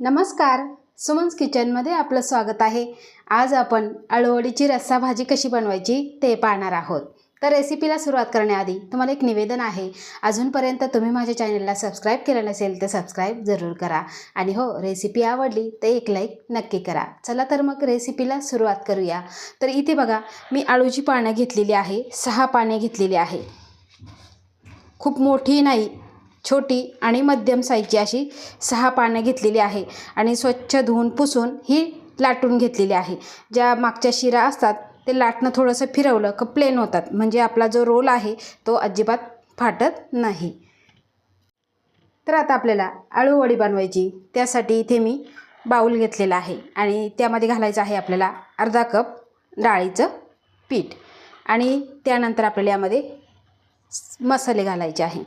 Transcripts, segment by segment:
नमस्कार. सुमन्स किचनमध्ये आपलं स्वागत आहे. आज आपण अळवडीची रस्सा भाजी कशी बनवायची ते पाहणार आहोत. तर रेसिपीला सुरुवात करण्याआधी तुम्हाला एक निवेदन आहे. अजूनपर्यंत तुम्ही माझ्या चॅनलला सबस्क्राईब केलं नसेल तर सबस्क्राईब जरूर करा. आणि हो रेसिपी आवडली तर एक लाईक नक्की करा. चला तर मग रेसिपीला सुरुवात करूया. तर इथे बघा मी आळूची पानं घेतलेली आहे. सहा पाने घेतलेली आहे. खूप मोठी नाही छोटी आणि मध्यम साईजची अशी सहा पानं घेतलेली आहे. आणि स्वच्छ धुवून पुसून ही लाटून घेतलेली आहे. ज्या मागच्या शिरा असतात ते लाटणं थोडंसं फिरवलं का प्लेन होतात. म्हणजे आपला जो रोल आहे तो अजिबात फाटत नाही. तर आता आपल्याला अळूवडी बनवायची. त्यासाठी इथे मी बाऊल घेतलेला आहे. आणि त्यामध्ये घालायचं आहे आपल्याला अर्धा कप डाळीचं पीठ. आणि त्यानंतर आपल्याला यामध्ये मसाले घालायचे आहे.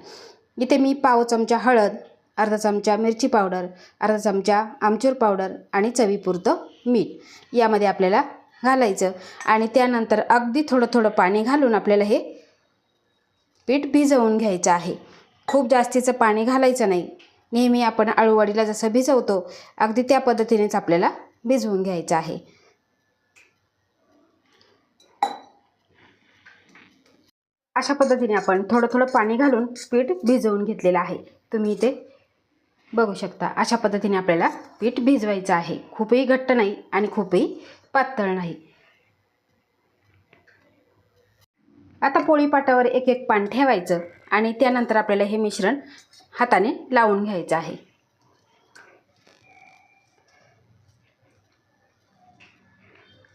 इथे मी पाव चमचा हळद अर्धा चमचा मिरची पावडर अर्धा चमचा आमचूर पावडर आणि चवीपुरतं मीठ यामध्ये आपल्याला घालायचं आणि त्यानंतर अगदी थोडं थोडं पाणी घालून आपल्याला हे पीठ भिजवून घ्यायचं आहे. खूप जास्तीचं पाणी घालायचं नाही. नेहमी आपण आळूवडीला जसं भिजवतो अगदी त्या पद्धतीनेच आपल्याला भिजवून घ्यायचं आहे. अशा पद्धतीने आपण थोडं थोडं पाणी घालून पीठ भिजवून घेतलेलं आहे. तुम्ही इथे बघू शकता अशा पद्धतीने आपल्याला पीठ भिजवायचं आहे. खूपही घट्ट नाही आणि खूपही पातळ नाही. आता पोळीपाटावर एक एक पान ठेवायचं आणि त्यानंतर आपल्याला हे मिश्रण हाताने लावून घ्यायचं आहे.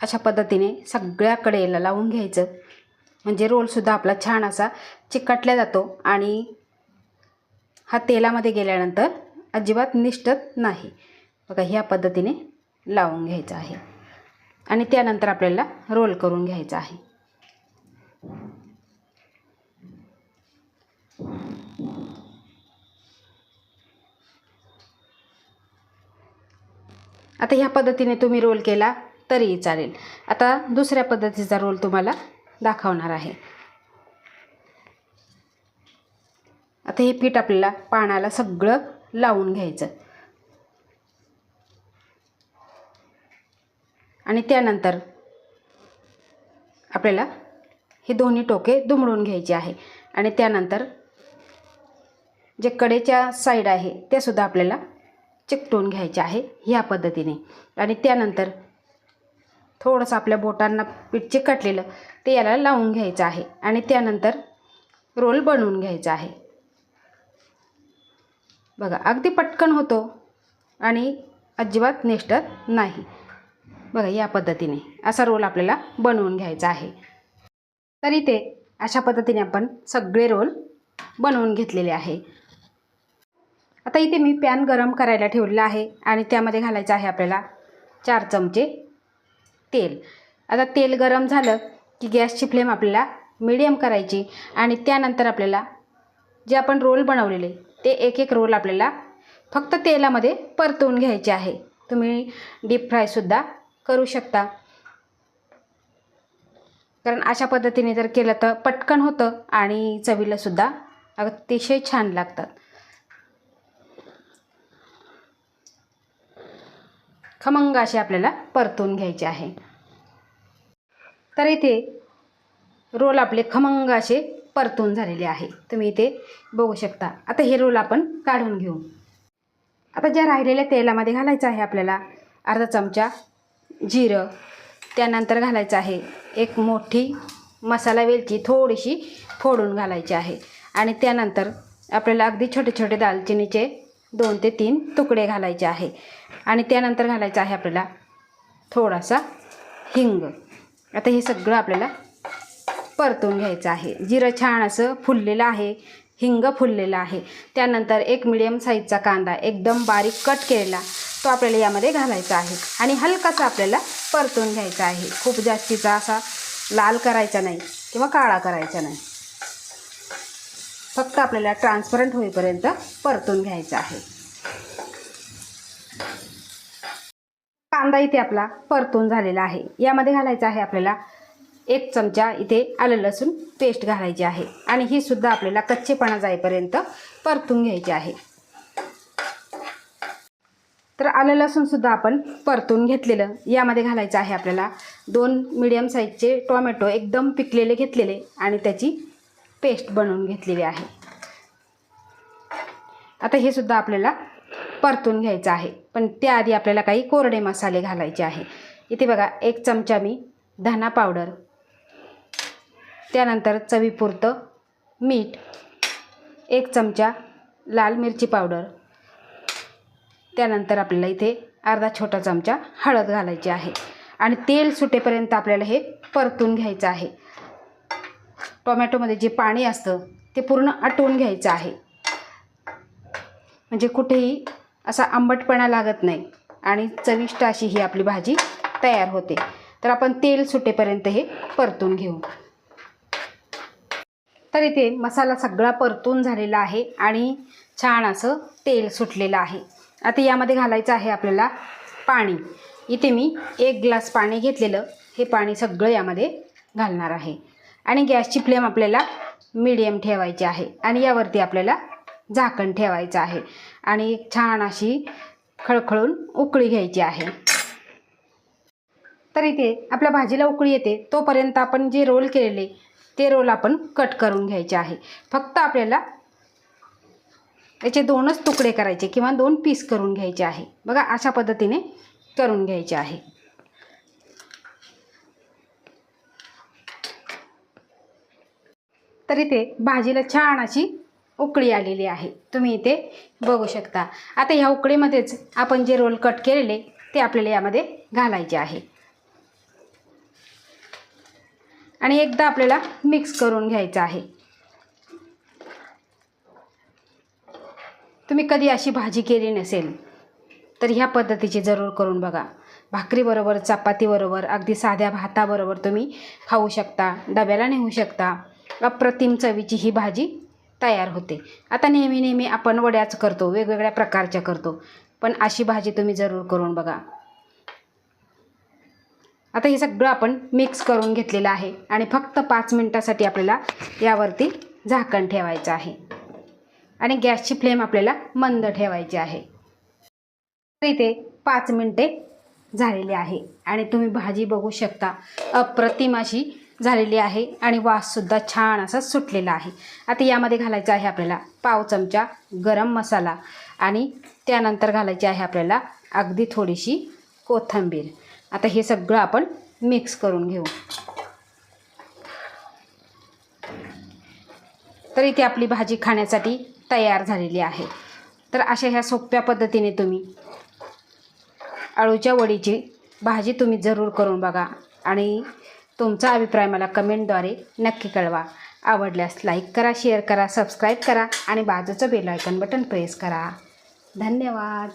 अशा पद्धतीने सगळ्या कडेला लावून घ्यायचं. म्हणजे रोलसुद्धा आपला छान असा चिकटला जातो आणि हा तेलामध्ये गेल्यानंतर अजिबात निष्ठत नाही. बघा ह्या पद्धतीने लावून घ्यायचं आहे. आणि त्यानंतर आपल्याला रोल करून घ्यायचा आहे. आता ह्या पद्धतीने तुम्ही रोल केला तरीही चालेल. आता दुसऱ्या पद्धतीचा रोल तुम्हाला दाखवणार आहे. आता हे पीठ आपल्याला पाण्याला सगळं लावून घ्यायचं. आणि त्यानंतर आपल्याला हे दोन्ही टोके दुमडून घ्यायचे आहे. आणि त्यानंतर जे कडेच्या साईड आहे त्यासुद्धा आपल्याला चिकटून घ्यायचे आहे ह्या पद्धतीने. आणि त्यानंतर थोडंसं आपल्या बोटांना पीठ चिकटलेलं ते याला लावून घ्यायचं आहे आणि त्यानंतर रोल बनवून घ्यायचा आहे. बघा अगदी पटकन होतो आणि अजिबात निष्ठत नाही. बघा या पद्धतीने असा रोल आपल्याला बनवून घ्यायचा आहे. तर इथे अशा पद्धतीने आपण सगळे रोल बनवून घेतलेले आहे. आता इथे मी पॅन गरम करायला ठेवलेला आहे आणि त्यामध्ये घालायचं आहे आपल्याला चार चमचे तेल. आता तेल गरम झालं की गॅसची फ्लेम आपल्याला मिडियम करायची आणि त्यानंतर आपल्याला जे आपण रोल बनवलेले ते एक एक रोल आपल्याला फक्त तेलामध्ये परतवून घ्यायचे आहे. तुम्ही डीप फ्रायसुद्धा करू शकता. कारण अशा पद्धतीने जर केलं तर पटकन होतं आणि चवीलासुद्धा अतिशय छान लागतात खमंग असे आपल्याला परतून घ्यायचे आहे. तर इथे रोल आपले खमंग असे परतून झालेले आहे. तुम्ही इथे बघू शकता. आता हे रोल आपण काढून घेऊ. आता ज्या राहिलेल्या तेलामध्ये घालायचं आहे आपल्याला अर्धा चमचा जिरं त्यानंतर घालायचं आहे एक मोठी मसाला वेलची थोडीशी फोडून घालायची आहे. आणि त्यानंतर आपल्याला अगदी छोटे छोटे दालचिनीचे दोन ते तीन तुकडे घालायचे आहे. आणि त्यानंतर घालायचं आहे आपल्याला थोडासा हिंग. आता हे सगळं आपल्याला परतून घ्यायचं आहे. जिरं छान असं फुललेलं आहे. हिंग फुललेला आहे. त्यानंतर एक मिडियम साईजचा कांदा एकदम बारीक कट केलेला तो आपल्याला यामध्ये घालायचा आहे. आणि हलकासा आपल्याला परतून घ्यायचा आहे. खूप जास्तीचा असा लाल करायचा नाही किंवा काळा करायचा नाही. फक्त आपल्याला ट्रान्सपरंट होईपर्यंत परतून घ्यायचा आहे. कांदा इथे आपला परतून झालेला आहे. यामध्ये घालायचा आहे आपल्याला एक चमचा इथे आलं लसूण पेस्ट घालायची आहे. आणि ही सुद्धा आपल्याला कच्चेपणा जाईपर्यंत परतून घ्यायची आहे. तर आलं लसूणसुद्धा आपण परतून घेतलेलं. यामध्ये घालायचं आहे आपल्याला दोन मिडियम साईजचे टोमॅटो एकदम पिकलेले घेतलेले आणि त्याची पेस्ट बनवून घेतलेली आहे. आता हे सुद्धा आपल्याला परतून घ्यायचं आहे. पण त्याआधी आपल्याला काही कोरडे मसाले घालायचे आहे. इथे बघा एक चमचा मी धना पावडर. त्यानंतर चवीपुरतं मीठ. एक चमचा लाल मिरची पावडर. त्यानंतर आपल्याला इथे अर्धा छोटा चमचा हळद घालायची आहे. आणि तेल सुटेपर्यंत आपल्याला हे परतून घ्यायचं आहे. टोमॅटोमध्ये जे पाणी असतं ते पूर्ण आटवून घ्यायचं आहे. म्हणजे कुठेही असा आंबटपणा लागत नाही आणि चविष्ट अशी ही आपली भाजी तयार होते. तर आपण तेल सुटेपर्यंत हे परतून घेऊ. तर इथे मसाला सगळा परतून झालेला आहे आणि छान असं तेल सुटलेलं आहे. आता यामध्ये घालायचं आहे आपल्याला पाणी. इथे मी एक ग्लास पाणी घेतलेलं. हे पाणी सगळं यामध्ये घालणार आहे. आणि गॅसची फ्लेम आपल्याला मीडियम ठेवायची आहे. आणि यावरती आपल्याला झाकण ठेवायचं आहे. आणि एक छान अशी खळखळून उकळी घ्यायची आहे. तर इथे आपल्या भाजीला उकळी येते. तोपर्यंत आपण जे रोल केलेले ते रोल आपण कट करून घ्यायचे आहे. फक्त आपल्याला याचे दोनच तुकडे करायचे किंवा दोन पीस करून घ्यायचे आहे. बघा अशा पद्धतीने करून घ्यायचे आहे. तर इथे भाजीला छान अशी उकळी आलेली आहे. तुम्ही इथे बघू शकता. आता ह्या उकळीमध्येच आपण जे रोल कट केलेले ते आपल्याला यामध्ये घालायचे आहे. आणि एकदा आपल्याला मिक्स करून घ्यायचं आहे. तुम्ही कधी अशी भाजी केली नसेल तर ह्या पद्धतीची जरूर करून बघा. भाकरीबरोबर चपातीबरोबर अगदी साध्या भाताबरोबर तुम्ही खाऊ शकता डब्याला नेऊ शकता. अप्रतिम चवीची ही भाजी तयार होते. आता नेहमी नेहमी आपण वड्याच करतो वेगवेगळ्या प्रकारच्या करतो. पण अशी भाजी तुम्ही जरूर करून बघा. आता हे सगळं आपण मिक्स करून घेतलेलं आहे आणि फक्त पाच मिनटासाठी आपल्याला यावरती झाकण ठेवायचं आहे. आणि गॅसची फ्लेम आपल्याला मंद ठेवायची आहे. तर इथे पाच मिनटे झालेली आहे आणि तुम्ही भाजी बघू शकता अप्रतिम अशी झालेली आहे आणि वाससुद्धा छान असा सुटलेला आहे. आता यामध्ये घालायचं आहे आपल्याला पाव चमचा गरम मसाला आणि त्यानंतर घालायची आहे आपल्याला अगदी थोडीशी कोथिंबीर. आता हे सगळं आपण मिक्स करून घेऊ. तर इथे आपली भाजी खाण्यासाठी तयार झालेली आहे. तर अशा ह्या सोप्या पद्धतीने तुम्ही अळूच्या वडीची भाजी तुम्ही जरूर करून बघा आणि तुमचा अभिप्राय मला कमेंटद्वारे नक्की कळवा. आवडल्यास लाईक करा शेअर करा सबस्क्राईब करा आणि बाजूचं बेल आयकन बटन प्रेस करा. धन्यवाद.